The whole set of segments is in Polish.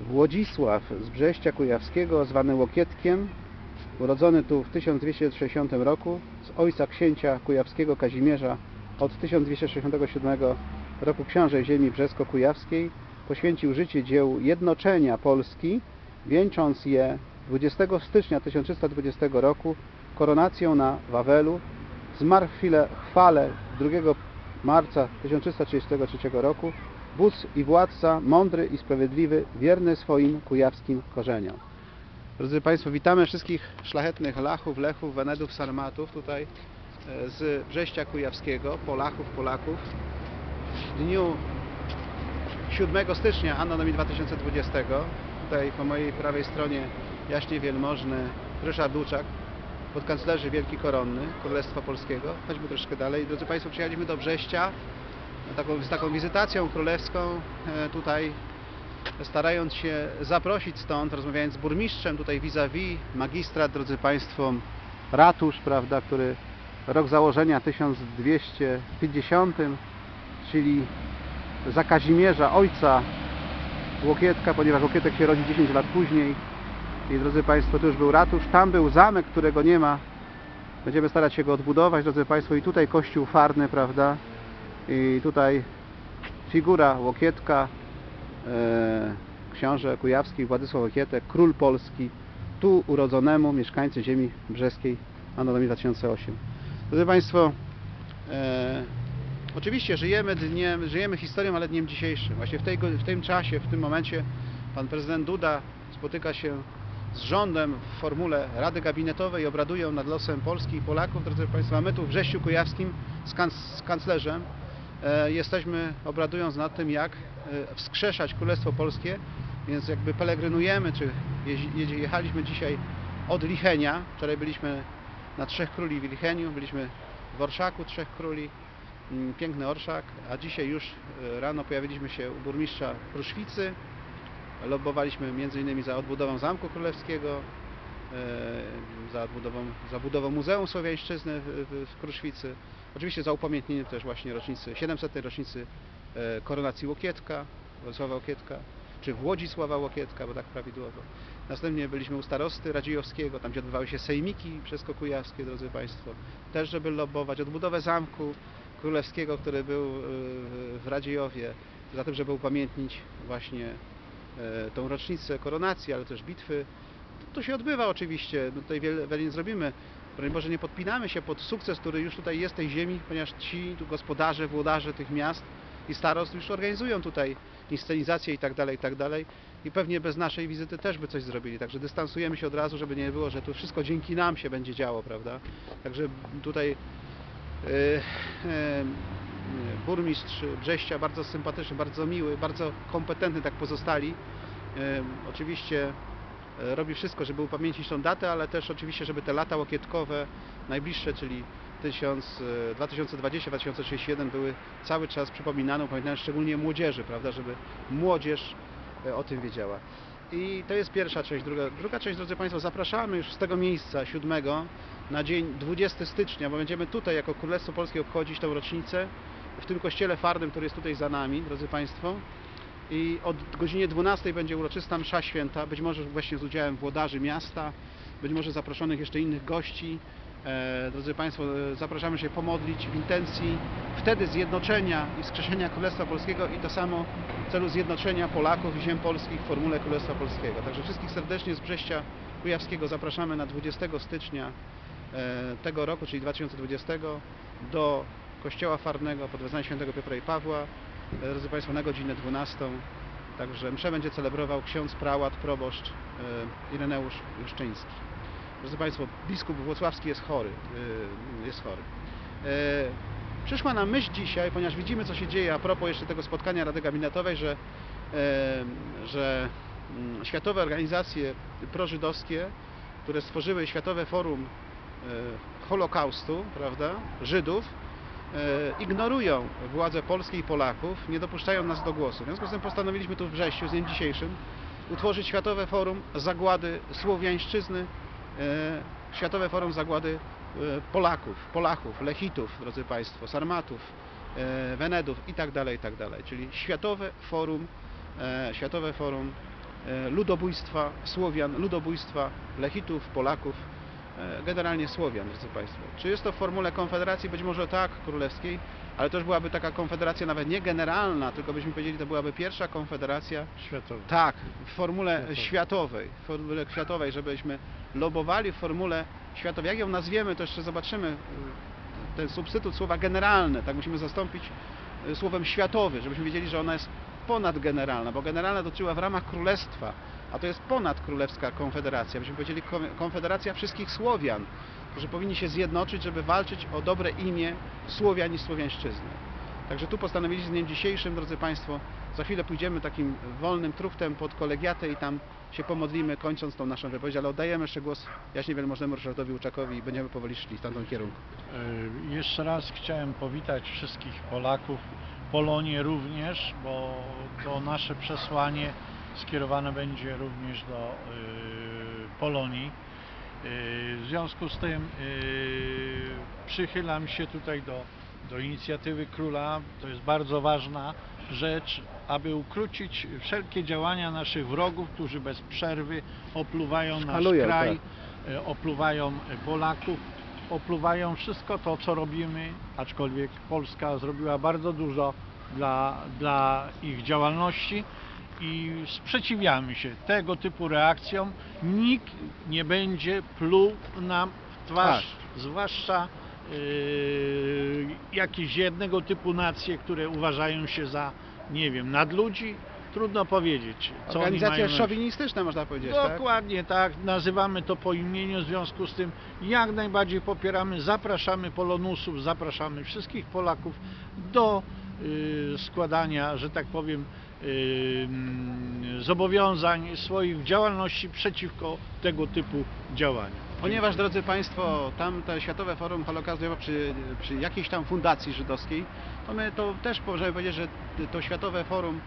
Włodzisław z Brześcia Kujawskiego, zwany Łokietkiem, urodzony tu w 1260 roku, z ojca księcia kujawskiego Kazimierza od 1267 roku książę ziemi brzesko-kujawskiej, poświęcił życie dziełu jednoczenia Polski, wieńcząc je 20 stycznia 1320 roku koronacją na Wawelu. Zmarł w chwilę chwale 2 marca 1333 roku. Wódz i władca, mądry i sprawiedliwy, wierny swoim kujawskim korzeniom. Drodzy Państwo, witamy wszystkich szlachetnych Lachów, Lechów, Wenedów, Sarmatów tutaj e, z Brześcia Kujawskiego, Polachów, Polaków. W dniu 7 stycznia Anno Domini 2020 tutaj po mojej prawej stronie jaśnie wielmożny Ryszard Duczak, podkanclerzy Wielki Koronny Królestwa Polskiego. Chodźmy troszkę dalej. Drodzy Państwo, przyjechaliśmy do Brześcia taką, z taką wizytacją królewską e, tutaj starając się zaprosić stąd, rozmawiając z burmistrzem tutaj vis-a-vis, magistrat, drodzy Państwo, ratusz, prawda, który rok założenia 1250, czyli za Kazimierza, ojca Łokietka, ponieważ Łokietek się rodzi 10 lat później. I drodzy Państwo, to już był ratusz, tam był zamek, którego nie ma. Będziemy starać się go odbudować, drodzy Państwo, i tutaj kościół farny, prawda? I tutaj figura Łokietka, e, książę kujawski Władysław Łokietek, król Polski, tu urodzonemu mieszkańcy ziemi brzeskiej Anno Domini 2008. Drodzy Państwo, e, oczywiście żyjemy dniem, żyjemy historią, ale dniem dzisiejszym. Właśnie w, tej, w tym czasie, w tym momencie pan prezydent Duda spotyka się z rządem w formule Rady Gabinetowej obradują nad losem Polski i Polaków. Drodzy Państwo, a my tu w Brześciu Kujawskim z, kanc z kanclerzem jesteśmy obradując nad tym, jak e, wskrzeszać Królestwo Polskie, więc jakby pelegrynujemy, czy jechaliśmy dzisiaj od Lichenia, wczoraj byliśmy na Trzech Króli w Licheniu, byliśmy w Orszaku Trzech Króli, mm, piękny Orszak, a dzisiaj już e, rano pojawiliśmy się u burmistrza Kruszwicy, lobbowaliśmy m.in. za odbudową Zamku Królewskiego, e, za, odbudową, za budową Muzeum Słowiańszczyzny w Kruszwicy, oczywiście za upamiętnienie też właśnie rocznicy, 700. rocznicy e, koronacji Łokietka, Władysława Łokietka, czy Włodzisława Łokietka, bo tak prawidłowo. Następnie byliśmy u starosty Radziejowskiego, tam gdzie odbywały się sejmiki przeskokujawskie, drodzy Państwo, też żeby lobbować odbudowę Zamku Królewskiego, który był e, w- w Radziejowie, za tym, żeby upamiętnić właśnie e, tą rocznicę koronacji, ale też bitwy. To się odbywa oczywiście, no tutaj wiele, wiele nie zrobimy. Boże, nie podpinamy się pod sukces, który już tutaj jest tej ziemi, ponieważ ci tu gospodarze, włodarze tych miast i starost już organizują tutaj inscenizacje i tak dalej, i tak dalej. I pewnie bez naszej wizyty też by coś zrobili. Także dystansujemy się od razu, żeby nie było, że tu wszystko dzięki nam się będzie działo, prawda? Także tutaj e, e, burmistrz Brześcia bardzo sympatyczny, bardzo miły, bardzo kompetentny, tak pozostali. E, Oczywiście robi wszystko, żeby upamiętnić tą datę, ale też oczywiście, żeby te lata łokietkowe najbliższe, czyli 1000, e, 2020-2031 były cały czas przypominane, upamiętane szczególnie młodzieży, prawda, żeby młodzież e, o tym wiedziała. I to jest pierwsza część. Druga, druga część, drodzy Państwo, zapraszamy już z tego miejsca, 7, na dzień 20 stycznia, bo będziemy tutaj jako Królestwo Polskie obchodzić tą rocznicę w tym kościele farnym, który jest tutaj za nami, drodzy Państwo. I od godzinie 12 będzie uroczysta msza święta, być może właśnie z udziałem włodarzy miasta, być może zaproszonych jeszcze innych gości. E, drodzy Państwo, e, zapraszamy się pomodlić w intencji wtedy zjednoczenia i wskrzeszenia Królestwa Polskiego i to samo w celu zjednoczenia Polaków i ziem polskich w formule Królestwa Polskiego. Także wszystkich serdecznie z Brześcia Kujawskiego zapraszamy na 20 stycznia e, tego roku, czyli 2020 do Kościoła Farnego pod wezwaniem świętego Piotra i Pawła, drodzy Państwo, na godzinę 12. Także mszę będzie celebrował ksiądz prałat, proboszcz e, Ireneusz Juszczyński. Drodzy Państwo, biskup włocławski jest chory. e, Jest chory. E, Przyszła nam myśl dzisiaj, ponieważ widzimy, co się dzieje a propos jeszcze tego spotkania Rady Gabinetowej, że, że mm, światowe organizacje prożydowskie, które stworzyły Światowe Forum Holokaustu, prawda, Żydów, ignorują władze Polskie i Polaków, nie dopuszczają nas do głosu. W związku z tym postanowiliśmy tu w Brześciu, z dniem dzisiejszym, utworzyć Światowe Forum Zagłady Słowiańszczyzny, e, Światowe Forum Zagłady e, Polaków, Polachów, Lechitów, drodzy Państwo, Sarmatów, e, Wenedów i tak dalej, i tak. Czyli Światowe Forum, e, Światowe Forum e, ludobójstwa Słowian, ludobójstwa Lechitów, Polaków, e, generalnie Słowian, drodzy Państwo. Czy jest to w formule konfederacji? Być może tak, królewskiej, ale to już byłaby taka konfederacja nawet nie generalna, tylko byśmy powiedzieli, to byłaby pierwsza konfederacja Światowy. tak, w formule Światowej. światowej, w formule światowej, żebyśmy lobowali w formule światowej. Jak ją nazwiemy, to jeszcze zobaczymy y, ten substytut słowa generalne, tak musimy zastąpić y, słowem światowy, żebyśmy wiedzieli, że ona jest ponadgeneralna, bo generalna dotyczyła w ramach królestwa, a to jest ponadkrólewska konfederacja, byśmy powiedzieli kon- konfederacja wszystkich Słowian, którzy powinni się zjednoczyć, żeby walczyć o dobre imię Słowian i Słowiańszczyzny. Także tu postanowiliśmy z dniem dzisiejszym, drodzy Państwo, za chwilę pójdziemy takim wolnym truchtem pod kolegiatę i tam się pomodlimy, kończąc tą naszą wypowiedź, ale oddajemy jeszcze głos Jaśnie Wielmożnemu Ryszardowi Łuczakowi i będziemy powoli szli w tamtym kierunku. Y, Jeszcze raz chciałem powitać wszystkich Polaków, Polonię również, bo to nasze przesłanie skierowane będzie również do y, Polonii. Y, W związku z tym y, przychylam się tutaj do, do inicjatywy króla. To jest bardzo ważna rzecz, aby ukrócić wszelkie działania naszych wrogów, którzy bez przerwy opluwają nasz kraj, e, opluwają Polaków, opluwają wszystko to, co robimy, aczkolwiek Polska zrobiła bardzo dużo dla, dla ich działalności i sprzeciwiamy się tego typu reakcjom. Nikt nie będzie pluł nam w twarz, zwłaszcza yy, jakieś jednego typu nacje, które uważają się za, nie wiem, nadludzi. Trudno powiedzieć, co Organizacja mają na- szowinistyczna, można powiedzieć, tak? Dokładnie tak, nazywamy to po imieniu, w związku z tym jak najbardziej popieramy, zapraszamy Polonusów, zapraszamy wszystkich Polaków do y, składania, że tak powiem, y, mm, zobowiązań swoich w działalności przeciwko tego typu działaniom. Ponieważ, drodzy Państwo, tam te Światowe Forum Holokaustu przy, przy jakiejś tam fundacji żydowskiej, to my to też możemy powiedzieć, że to Światowe Forum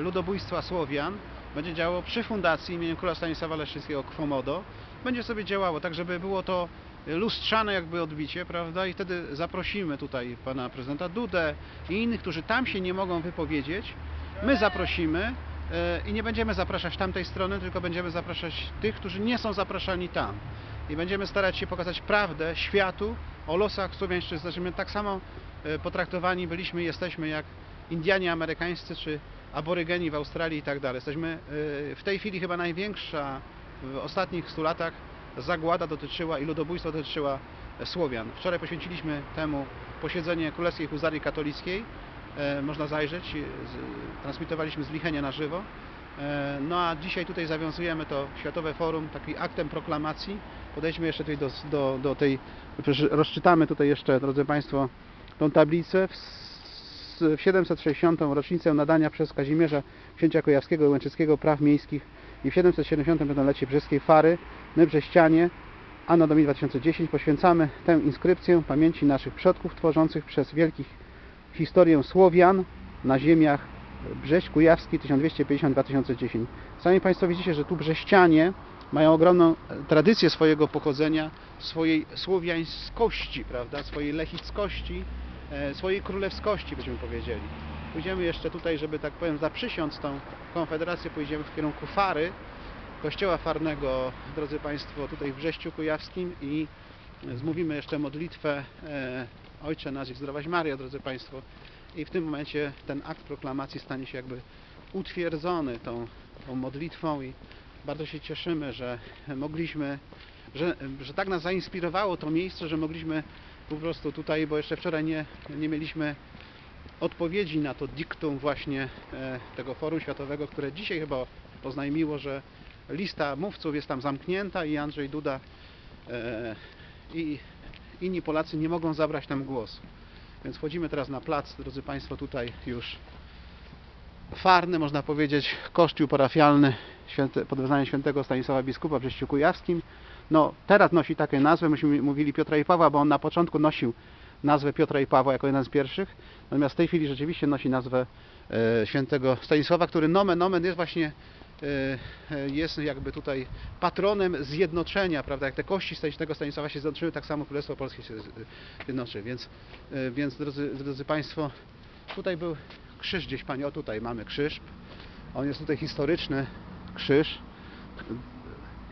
Ludobójstwa Słowian będzie działało przy fundacji imieniem Króla Stanisława Leszczyńskiego Kwomodo. Będzie sobie działało tak, żeby było to lustrzane jakby odbicie, prawda? I wtedy zaprosimy tutaj pana prezydenta Dudę i innych, którzy tam się nie mogą wypowiedzieć. My zaprosimy e, i nie będziemy zapraszać tamtej strony, tylko będziemy zapraszać tych, którzy nie są zapraszani tam i będziemy starać się pokazać prawdę światu o losach słowiańszczyzny, że my tak samo e, potraktowani byliśmy jesteśmy jak Indianie amerykańscy czy aborygeni w Australii i tak dalej. Jesteśmy e, w tej chwili chyba największa w ostatnich 100 latach zagłada dotyczyła i ludobójstwo dotyczyła Słowian. Wczoraj poświęciliśmy temu posiedzenie Królewskiej Huzarii Katolickiej. E, Można zajrzeć, z- transmitowaliśmy z Lichenia na żywo. E, No a dzisiaj tutaj zawiązujemy to Światowe Forum takim aktem proklamacji. Podejdźmy jeszcze tutaj do, do, do tej, rozczytamy tutaj jeszcze, drodzy Państwo, tą tablicę. W 760. rocznicę nadania przez Kazimierza Księcia Kujawskiego i Łęczyckiego praw miejskich i w 775-lecie brzeskiej Fary, my Brześcianie, Anno Domini 2010 poświęcamy tę inskrypcję pamięci naszych przodków tworzących przez wielkich historię Słowian na ziemiach Brześć Kujawski 1250-2010. Sami Państwo widzicie, że tu brześcianie mają ogromną e, tradycję swojego pochodzenia, swojej słowiańskości, prawda, swojej lechickości, swojej królewskości, byśmy powiedzieli. Pójdziemy jeszcze tutaj, żeby tak powiem zaprzysiąc tą konfederację, pójdziemy w kierunku Fary, kościoła farnego, drodzy Państwo, tutaj w Brześciu Kujawskim i zmówimy jeszcze modlitwę e, Ojcze nasz i zdrowaś Maria, drodzy Państwo. I w tym momencie ten akt proklamacji stanie się jakby utwierdzony tą, tą modlitwą i bardzo się cieszymy, że mogliśmy, że, że tak nas zainspirowało to miejsce, że mogliśmy po prostu tutaj, bo jeszcze wczoraj nie, nie mieliśmy odpowiedzi na to diktum właśnie e, tego forum światowego, które dzisiaj chyba oznajmiło, że lista mówców jest tam zamknięta i Andrzej Duda e, i inni Polacy nie mogą zabrać tam głosu. Więc wchodzimy teraz na plac, drodzy Państwo, tutaj już farny, można powiedzieć, kościół parafialny pod wezwaniem świętego Stanisława Biskupa w Brześciu Kujawskim. No, teraz nosi takie nazwy, myśmy mówili Piotra i Pawła, bo on na początku nosił nazwę Piotra i Pawła jako jeden z pierwszych, natomiast w tej chwili rzeczywiście nosi nazwę e, świętego Stanisława, który nomen nomen jest właśnie e, e, jest jakby tutaj patronem zjednoczenia, prawda? Jak te kości świętego Stanisława się zjednoczyły, tak samo Królestwo Polskie się zjednoczy. Więc, e, więc drodzy, drodzy Państwo, tutaj był krzyż gdzieś, Panie, o tutaj mamy krzyż. On jest tutaj historyczny. krzyż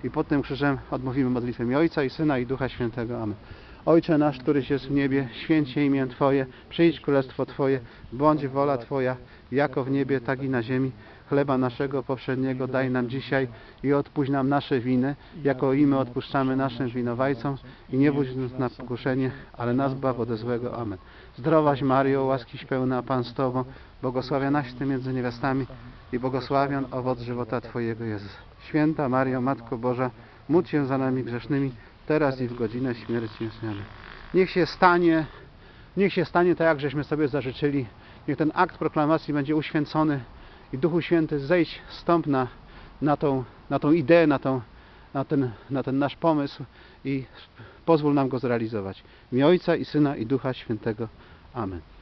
i pod tym krzyżem odmówimy modlitwę imię Ojca i Syna i Ducha Świętego. Amen. Ojcze nasz, któryś jest w niebie, święć się imię Twoje, przyjdź królestwo Twoje, bądź wola Twoja, jako w niebie, tak i na ziemi. Chleba naszego powszedniego daj nam dzisiaj i odpuść nam nasze winy, jako i my odpuszczamy naszym winowajcom i nie wódź nas na pokuszenie, ale nas baw ode złego. Amen. Zdrowaś Mario, łaskiś pełna Pan z Tobą, błogosławionaś Ty między niewiastami i błogosławion owoc żywota Twojego Jezus. Święta Mario, Matko Boża, módl się za nami grzesznymi, teraz i w godzinę śmierci. Niech się stanie, niech się stanie tak, jak żeśmy sobie zażyczyli. Niech ten akt proklamacji będzie uświęcony i Duchu Święty zejdź, stąp na, na, tą, na tą ideę, na, tą, na, ten, na ten nasz pomysł i pozwól nam go zrealizować. Imię Ojca i Syna i Ducha Świętego. Amen.